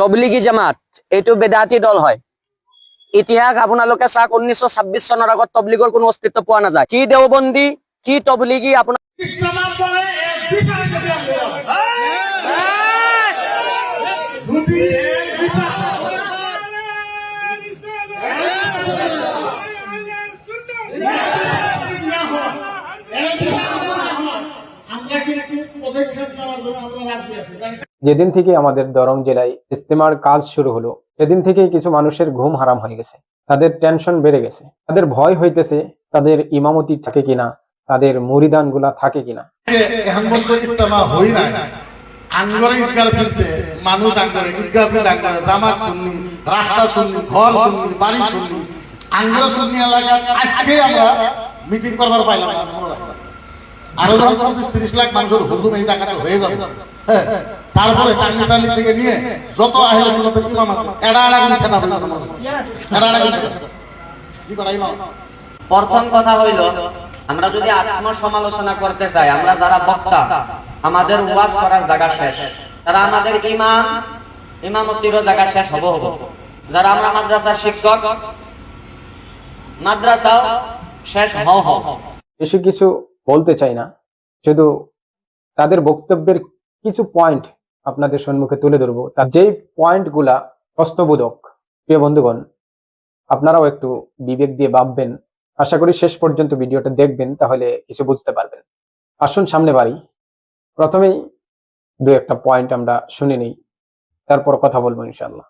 তবলিগী জামাত, এইটো বেদাতি দল হয়। ইতিহাস আপোনালোকে চাওক উনৈশ ছাব্বিশ চনৰ আগত তবলিগৰ কোনো অস্তিত্ব পোৱা নাযায়। কি দেওবন্দী, কি তবলিগী আপোনাৰ পদক্ষেপ নেওয়ার জন্য আমরা রাজি আছি? যেদিন থেকে আমাদের দরং জেলায় ইস্তেমার কাজ শুরু হলো, সেদিন থেকেই কিছু মানুষের ঘুম হারাম হয়ে গেছে। তাদের টেনশন বেড়ে গেছে। তাদের ভয় হইতেছে তাদের ইমামতি থাকে কিনা, তাদের মরিদানগুলা থাকে কিনা। আমরা মিটিং করবার পাইলাম। আরও যখন পঁচিশ তিরিশ লাখ মানুষের হুজুম এই জায়গাটা হয়ে যাবে। হ্যাঁ তারপরে টাঙ্গি টাঙ্গি থেকে নিয়ে যত আহিলে ইমাম আছে। খেতা কি করা ইমাম? প্রথম কথা হইল আমরা যদি আত্মসমালোচনা করতে চাই আমরা যারা বক্তা আমাদের ওয়াজ করার জায়গা শেষ। তারা আমাদের ইমাম ইমামতিরও জায়গা শেষ হব হব। যারা আমরা মাদ্রাসার শিক্ষক মাদ্রাসাও শেষ হও হও। বেশি কিছু বলতে চাই না। শুধু তাদের বক্তব্যের কিছু পয়েন্ট আপনাদের সম্মুখে তুলে ধরবো। তার যেই পয়েন্টগুলা প্রশ্নবোধক, প্রিয় বন্ধুগণ, আপনারাও একটু বিবেক দিয়ে ভাববেন। আশা করি শেষ পর্যন্ত ভিডিওটা দেখবেন, তাহলে কিছু বুঝতে পারবেন। আসুন সামনে বাড়ি। প্রথমেই দু একটা পয়েন্ট আমরা শুনে নিই। তারপর কথা বলব ইনশাল্লাহ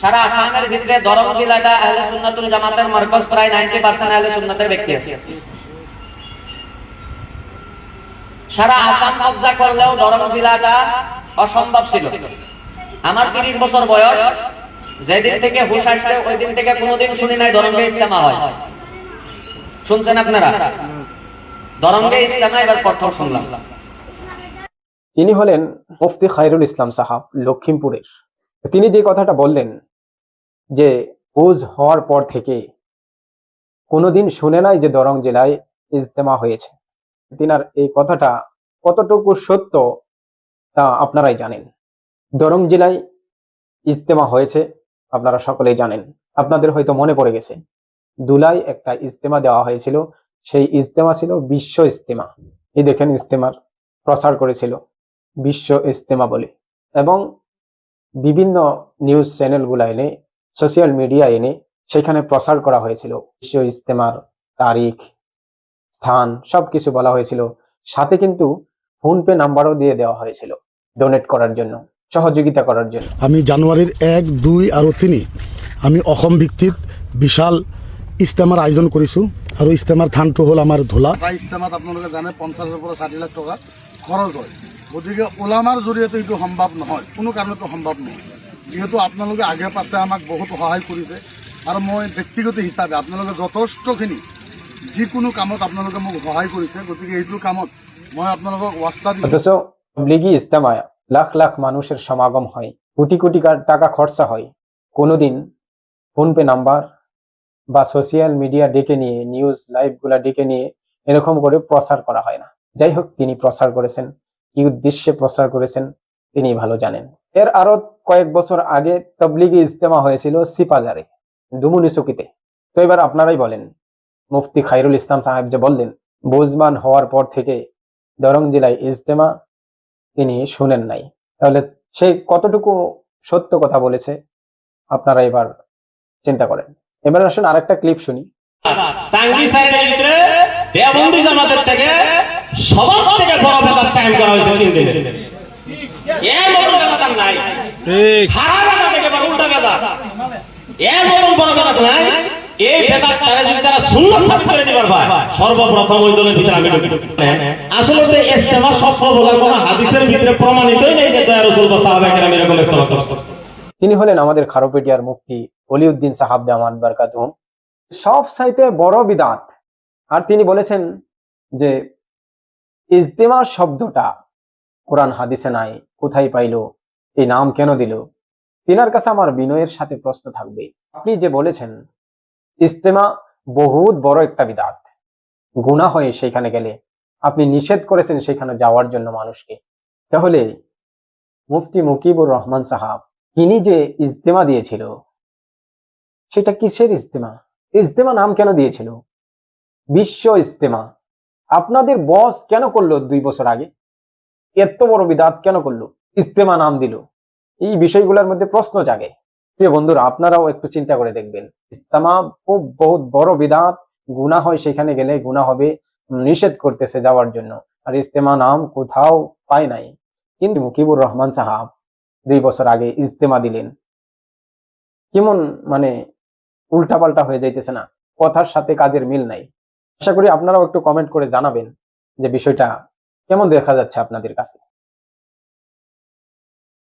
সারা আসামের ভিতরে দরং জেলাটা আহলে সুন্নাতুল জামাতের মার্কজ প্রায় 90% আহলে সুন্নাতের ব্যক্তি আছে। সারা আসাম কবজা করলেও দরং জেলাটা অসম্ভব ছিল। আমার 30 বছর বয়স, যেদিন থেকে হুশ আসছে ওই দিন থেকে কোনোদিন শুনি নাই দরঙ্গে ইস্তেমা হয়। শুনছেন আপনারা? দরঙ্গে ইস্তেমা এবার প্রথম শুনলাম। ইনি হলেন মুফতি খায়রুল ইসলাম সাহাব, লক্ষিমপুরের। তিনি যে কথাটা বললেন, যে বুঝ হওয়ার পর থেকে কোনোদিন শুনে নাই যে দরং জেলায় ইজতেমা হয়েছে। তিনার এই কথাটা কতটুকু সত্য তা আপনারাই জানেন। দরং জেলায় ইজতেমা হয়েছে, আপনারা সকলেই জানেন। আপনাদের হয়তো মনে পড়ে গেছে দুলাই একটা ইজতেমা দেওয়া হয়েছিল। সেই ইজতেমা ছিল বিশ্ব ইজতেমা। এই দেখেন ইজতেমার প্রচার করেছিল বিশ্ব ইজতেমা বলে। এবং বিভিন্ন নিউজ চ্যানেলগুলো এনে, সোশ্যাল মিডিয়া এনে, সেখানে প্রচার করা হয়েছিল বিশ্ব ইজতেমার তারিখ স্থান সব কিছু বলা হয়েছিল। সাথে কিন্তু ফোনপে নাম্বারও দিয়ে দেওয়া হয়েছিল ডোনেট করার জন্য সহযোগিতা করার জন্য। আমি জানুৱাৰীৰ এক দুই আৰু তিনি আমি অসম ভিত্তিত বিশাল ইষ্টেমাৰ আয়োজন কৰিছোঁ আৰু ইষ্টেমাৰ থানটো হ'ল আমাৰ ধোলা। ইস্তেমাত আপোনালোকে জানে পঞ্চাছৰ পৰা ষাঠি লাখ টকা খৰচ হয়। গতিকে ওলামাৰ জৰিয়তে এইটো সম্ভৱ নহয় কোনো কাৰণতো সম্ভৱ নহয়। যিহেতু আপোনালোকে আগে পাছে আমাক বহুত সহায় কৰিছে। আৰু মই ব্যক্তিগত হিচাপে আপোনালোকে যথেষ্টখিনি যিকোনো কামত আপোনালোকে মোক সহায় কৰিছে, গতিকে এইটো কামত মই আপোনালোকক ওয়াস্তা দিছোঁ। ইস্তেমায় লাখ লাখ মানুষের সমাগম হয়, কোটি কোটি টাকা খরচা হয়। কোনোদিন ফোনপে নাম্বার বা সোশ্যাল মিডিয়া ডেকে নিয়ে, নিউজ লাইভগুলা ডেকে নিয়ে, এরকম করে প্রচার করা হয় না। যাই হোক, তিনি প্রচার করেছেন, কি উদ্দেশ্যে প্রচার করেছেন, তিনি ভালো জানেন। এর আরও কয়েক বছর আগে তবলিগি ইজতেমা হয়েছিল সিপাজারে দুমুনি তো এবার আপনারাই বলেন মুফতি খাইরুল ইসলাম সাহেব যে বললেন বুজমান হওয়ার পর থেকে দরং জেলায় ইজতেমা তিনি শুনেন নাই। তাহলে সে কতটুকু সত্য কথা বলেছে আপনারা এবার চিন্তা করেন। এবার আসুন আরেকটা ক্লিপ শুনি। টাঙ্গি সাইডের ভিতরে দেবন্দি জামাতের থেকে সবার থেকে বড় বেতার টাইম করা হয়েছে তিন দিনে। এর মতন বেতার নাই। সারা বেতা থেকে উল্টা বেতার এর মতন বড় বেতার নাই। এই বেতার যদি তারা শূন্য সাবিত করে দিবার ভাই সর্বপ্রথম ওই দলের ভিতরে আমি আসলে তো ইস্তেমা সফল বলার কোন হাদিসের ভিতরে প্রমাণিতই নেই যে দয়া রসুল বা সাহাবা কেরাম এরকম ইস্তেমা করছে। তিনি হলেন আমাদের খারোপেটিয়ার মুফতি অলিউদ্দিন সাহাব দামান বারকাতুম সব সাইতে বড় বিদাত। আর তিনি বলেছেন যে ইজতেমা শব্দটা কোরআন হাদিসে নাই, কোথায় পাইলো, এই নাম কেন দিল? তিনার কাছে আমার বিনয়ের সাথে প্রশ্ন থাকবে। আপনি যে বলেছেন ইজতেমা বহুত বড় একটা বিদাত। গুণা হয় সেখানে গেলে, আপনি নিষেধ করেছেন সেখানে যাওয়ার জন্য মানুষকে। তাহলে মুফতি মুকিবুর রহমান সাহাব, তিনি যে ইজতেমা দিয়েছিল, সেটা কিসের ইজতেমা ইজতেমা নাম কেন দিয়েছিল? বিশ্ব ইজতেমা আপনাদের বস কেন করল দুই বছর আগে? এত বড় বিদাত কেন করল? ইজতেমা নাম দিল। এই বিষয়গুলোর মধ্যে প্রশ্ন জাগে। প্রিয় বন্ধুরা, আপনারাও একটু চিন্তা করে দেখবেন। ইজতেমা খুব বহুত বড় বিদাত গুণা হয় সেখানে গেলে গুণা হবে, নিষেধ করতেছে যাওয়ার জন্য। আর ইজতেমা নাম কোথাও পায় নাই। কিন্তু মুকিবুর রহমান সাহাব দুই বছর আগে ইজতেমা দিলেন। কেমন মানে উল্টাপাল্টা হয়ে যাইতেছে না? কথার সাথে কাজের মিল নাই। আশা করি আপনারাও একটু কমেন্ট করে জানাবেন যে বিষয়টা কেমন দেখা যাচ্ছে আপনাদের কাছে।